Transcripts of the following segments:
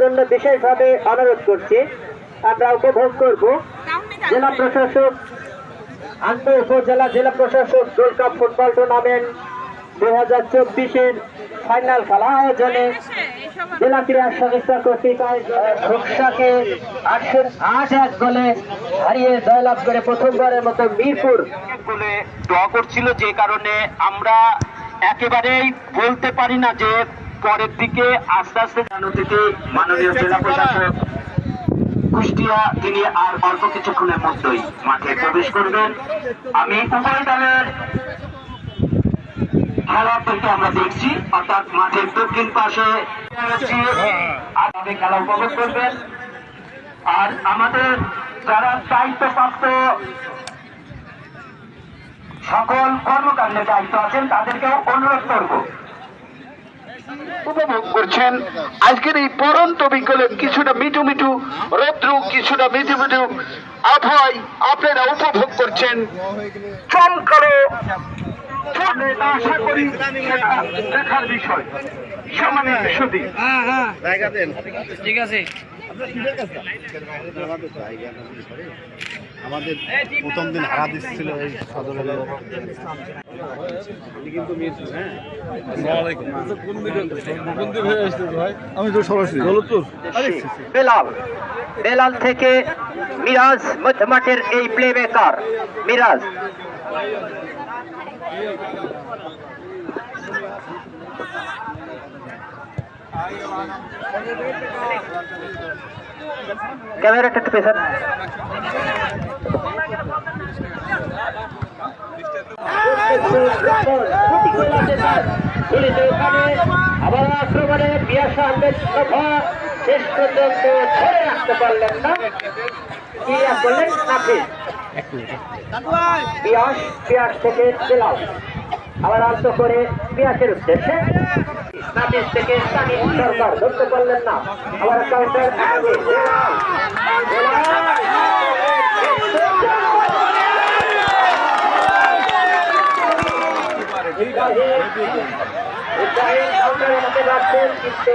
জন্য বিশেষভাবে অনুরোধ করছি। আমরা উপভোগ করব। জেলা প্রশাসক, আন্তঃ উপজেলা জেলা প্রশাসক গোল্ড কাপ ফুটবল টুর্নামেন্ট দুই হাজার চব্বিশের ফাইনাল খেলা আয়োজনে জেলা ক্রীড়া সংস্থা কর্তৃক আটশো আট এক গোলে হারিয়ে জয়লাভ করে প্রথমবারের মতো মিরপুর ড্র করছিল। যে কারণে আমরা একেবারেই বলতে পারি না যে পরের দিকে আস্তে আস্তে থেকে মাননীয় জেলা প্রশাসক কুষ্টিয়া, তিনি আর অল্প কিছুক্ষণের মধ্যেই মাঠে প্রবেশ করবেন। আমি উভয় দলের খেলাদেরকে আমরা দেখছি, অর্থাৎ মাঠের দক্ষিণ পাশে আপনি খেলা উপভোগ করবেন। আর আমাদের যারা দায়িত্বপ্রাপ্ত সকল কর্মকাণ্ডে দায়িত্ব আছেন, তাদেরকেও অনুরোধ করব। উপভোগ করছেন। আজকের এই পরন্ত বিকেলে কিছুটা মিঠু মিঠু রৌদ্র কিছুটা মিঠু মিঠু আবহাওয়ায় আপনারা উপভোগ করছেন। চমকালো আশা করি দেখার বিষয়। সামান্য সুদী ঠিক আছে। আমাদের প্রথম দিন হারা দিচ্ছিল এই সদরের লোক। আমি তো সরাসরি। বেলাল। বেলাল থেকে মিরাজ মধ্যমাঠের এই প্লে মেকার মিরাজ। ক্যামেরাটা একটু পেছন। আবার আক্রমণে বিয়াস আহমেদ সভা শেষ পর্যন্ত ধরে রাখতে পারলেন না কি আর বললেন নাফিস বিয়াস বিয়াস থেকে বেলাল আবার আন্ত করে বিয়াসের উদ্দেশ্যে নাফিস থেকে সানিম সরকার ধরতে পারলেন না আবার কাউন্টার কাউন্টারের মধ্যে যাচ্ছেন কিন্তু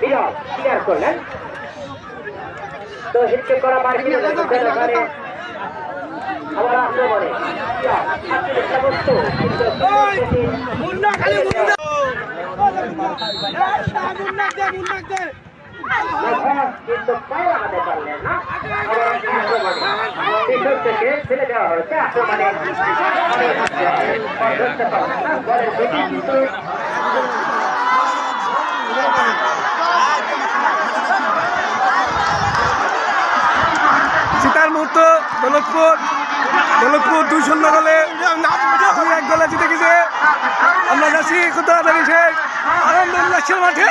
বিরাট ক্লিয়ার করলেন তো হিটকে করা মার্কিন ওখানে আবার আক্রমণে বিরাট, সাতচল্লিশ সমস্ত, কিন্তু মুন্না খালি মুন্না তখন কিন্তু পায়ে লাগাতে পারলেন না পিছন থেকে ফেলে দেওয়া হয়েছে আক্রমণে পারলেন না কিন্তু জিতার মুহূর্ত, দৌলতপুর। দৌলতপুর দুই শূন্য গোলে, দুই এক গোলে জিতে গেছে। আমরা যাচ্ছি তাড়াতাড়ি সে আনন্দ উল্লাসের মাঠে।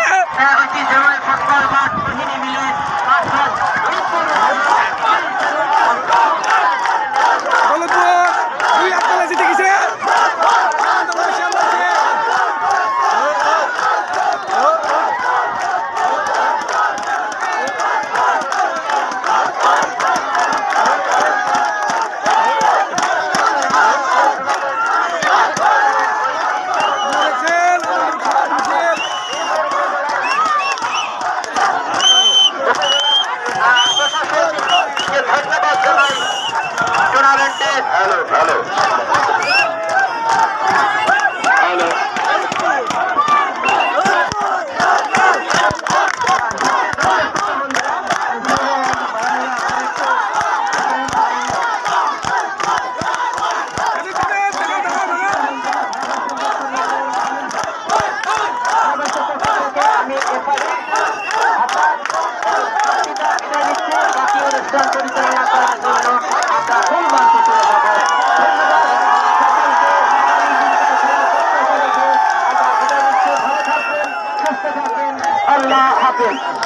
不